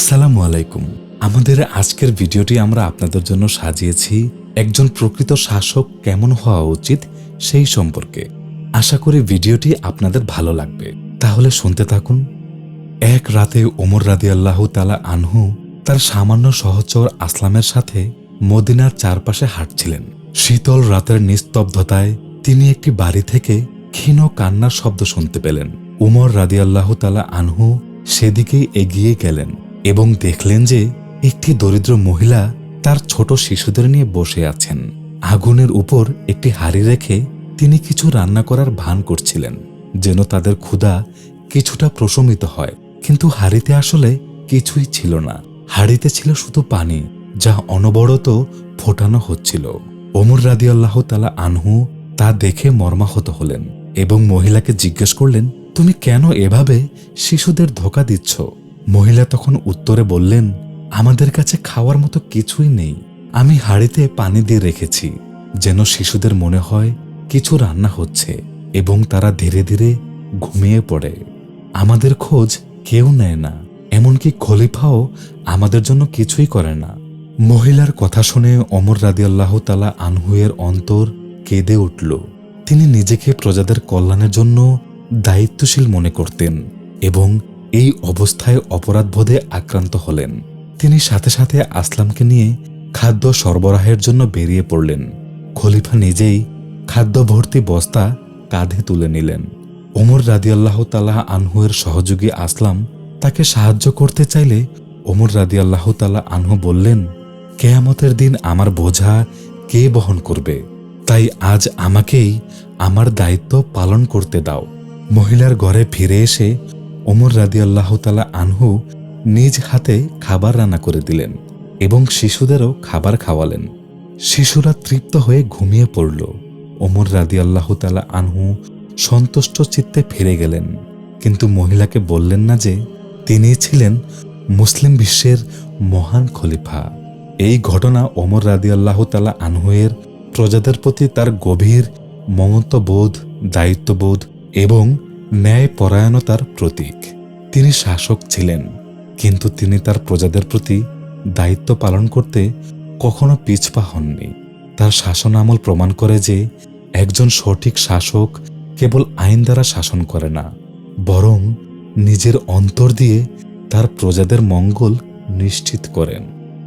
আসসালামু আলাইকুম। আমাদের আজকের ভিডিওটি আমরা আপনাদের জন্য সাজিয়েছি। একজন প্রকৃত শাসক কেমন হওয়া উচিত সেই সম্পর্কে। আশা করি ভিডিওটি আপনাদের ভালো লাগবে। তাহলে শুনতে থাকুন। এক রাতে ওমর রাদি আল্লাহ তালা আনহু তার সামান্য সহচর আসলামের সাথে মদিনার চারপাশে হাঁটছিলেন। শীতল রাতের নিস্তব্ধতায় তিনি একটি বাড়ি থেকে ক্ষীণ কান্নার শব্দ শুনতে পেলেন। উমর রাদি আল্লাহ তালা আনহু সেদিকেই এগিয়ে গেলেন। এবং দেখলেন যে একটি দরিদ্র মহিলা তার ছোট শিশুদের নিয়ে বসে আছেন। আগুনের উপর একটি হাড়ি রেখে তিনি কিছু রান্না করার ভান করছিলেন, যেন তাদের ক্ষুধা কিছুটা প্রশমিত হয়। কিন্তু হাড়িতে আসলে কিছুই ছিল না। হাড়িতে ছিল শুধু পানি, যা অনবরত ফোটানো হচ্ছিল। ওমর রাদি আল্লাহ তালা আনহু তা দেখে মর্মাহত হলেন এবং মহিলাকে জিজ্ঞেস করলেন, তুমি কেন এভাবে শিশুদের ধোকা দিচ্ছ? মহিলা তখন উত্তরে বললেন, আমাদের কাছে খাওয়ার মতো কিছুই নেই। আমি হাড়িতে পানি দিয়ে রেখেছি। যেন শিশুদের মনে হয় কিছু রান্না হচ্ছে এবং তারা ধীরে ধীরে ঘুমিয়ে পড়ে। আমাদের খোঁজ কেউ নেয় না। এমনকি খলিফাও আমাদের জন্য কিছুই করে না। মহিলার কথা শুনে অমর রাদিয়াল্লাহ তালা আনহুয়ের অন্তর কেঁদে উঠল। তিনি নিজেকে প্রজাদের কল্যাণের জন্য দায়িত্বশীল মনে করতেন এবং এই অবস্থায় অপরাধবোধে আক্রান্ত হলেন। তিনি সাথে সাথে আসলামকে নিয়ে খাদ্য সরবরাহের জন্য বেরিয়ে পড়লেন। খলিফা নিজেই খাদ্য ভর্তি বস্তা কাঁধে তুলে নিলেন। ওমর রাদিয়াল্লাহ তালাহ আনহুয়ের সহযোগী আসলাম তাকে সাহায্য করতে চাইলে ওমর রাদিয়াল্লাহ তালা আনহু বললেন, কেয়ামতের দিন আমার বোঝা কে বহন করবে? তাই আজ আমাকেই আমার দায়িত্ব পালন করতে দাও। মহিলার ঘরে ফিরে এসে ওমর রাদিয়াল্লাহ তালা আনহু নিজ হাতে খাবার রান্না করে দিলেন এবং শিশুদেরও খাবার খাওয়ালেন। শিশুরা তৃপ্ত হয়ে ঘুমিয়ে পড়ল। ওমর রাদিয়াল্লাহ তালা আনহু সন্তুষ্ট চিত্তে ফিরে গেলেন। কিন্তু মহিলাকে বললেন না যে, তিনি ছিলেন মুসলিম বিশ্বের মহান খলিফা। এই ঘটনা ওমর রাদিয়াল্লাহ তালা আনহুয়ের প্রজাদের প্রতি তার গভীর মমত্ববোধ, দায়িত্ববোধ এবং ন্যায় পরায়ণতার প্রতীক। তিনি শাসক ছিলেন, কিন্তু তিনি তার প্রজাদের প্রতি দায়িত্ব পালন করতে কখনো পিছপা হননি। তার শাসন আমল প্রমাণ করে যে একজন সঠিক শাসক কেবল আইন দ্বারা শাসন করে না, বরং নিজের অন্তর দিয়ে তার প্রজাদের মঙ্গল নিশ্চিত করেন।